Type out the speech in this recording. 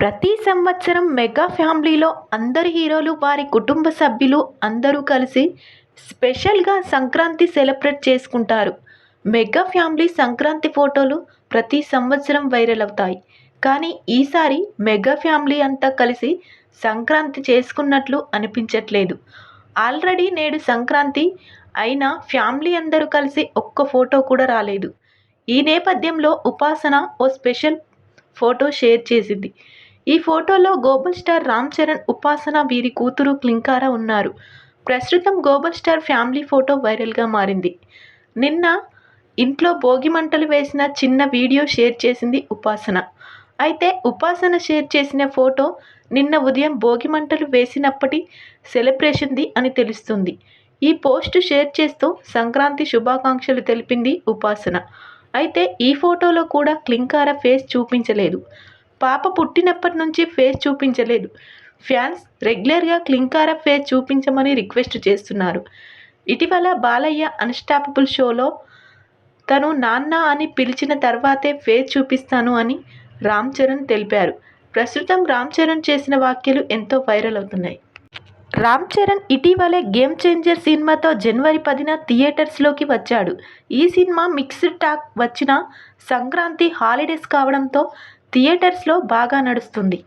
ప్రతి సంవత్సరం మెగా ఫ్యామిలీలో అందరు హీరోలు వారి కుటుంబ సభ్యులు అందరూ కలిసి స్పెషల్గా సంక్రాంతి సెలబ్రేట్ చేసుకుంటారు. మెగా ఫ్యామిలీ సంక్రాంతి ఫోటోలు ప్రతి సంవత్సరం వైరల్ అవుతాయి. కానీ ఈసారి మెగా ఫ్యామిలీ అంతా కలిసి సంక్రాంతి చేసుకున్నట్లు అనిపించట్లేదు. ఆల్రెడీ నేడు సంక్రాంతి అయినా ఫ్యామిలీ అందరూ కలిసి ఒక్క ఫోటో కూడా రాలేదు. ఈ నేపథ్యంలో ఉపాసన ఓ స్పెషల్ ఫోటో షేర్ చేసింది. ఈ ఫోటోలో గోబల్ స్టార్ రామ్ చరణ్ ఉపాసన వీరి కూతురు క్లింకారా ఉన్నారు. ప్రస్తుతం గోబల్ స్టార్ ఫ్యామిలీ ఫోటో వైరల్గా మారింది. నిన్న ఇంట్లో భోగి మంటలు వేసిన చిన్న వీడియో షేర్ చేసింది ఉపాసన. అయితే ఉపాసన షేర్ చేసిన ఫోటో నిన్న ఉదయం భోగి మంటలు వేసినప్పటి సెలబ్రేషన్ది అని తెలుస్తుంది. ఈ పోస్ట్ షేర్ చేస్తూ సంక్రాంతి శుభాకాంక్షలు తెలిపింది ఉపాసన. అయితే ఈ ఫోటోలో కూడా క్లింకార ఫేస్ చూపించలేదు. పాప పుట్టినప్పటి నుంచి ఫేస్ చూపించలేదు. ఫ్యాన్స్ రెగ్యులర్గా క్లింకార ఫేస్ చూపించమని రిక్వెస్ట్ చేస్తున్నారు. ఇటీవల బాలయ్య అన్స్టాపబుల్ షోలో తను నాన్న అని పిలిచిన తర్వాతే ఫేస్ చూపిస్తాను అని రామ్ చరణ్ తెలిపారు. ప్రస్తుతం రామ్ చరణ్ చేసిన వ్యాఖ్యలు ఎంతో వైరల్ అవుతున్నాయి. రామ్ చరణ్ ఇటీవలే గేమ్ చేంజర్ సినిమాతో జనవరి పదిన థియేటర్స్లోకి వచ్చాడు. ఈ సినిమా మిక్స్డ్ టాక్ వచ్చిన సంక్రాంతి హాలిడేస్ కావడంతో థియేటర్స్లో బాగా నడుస్తుంది.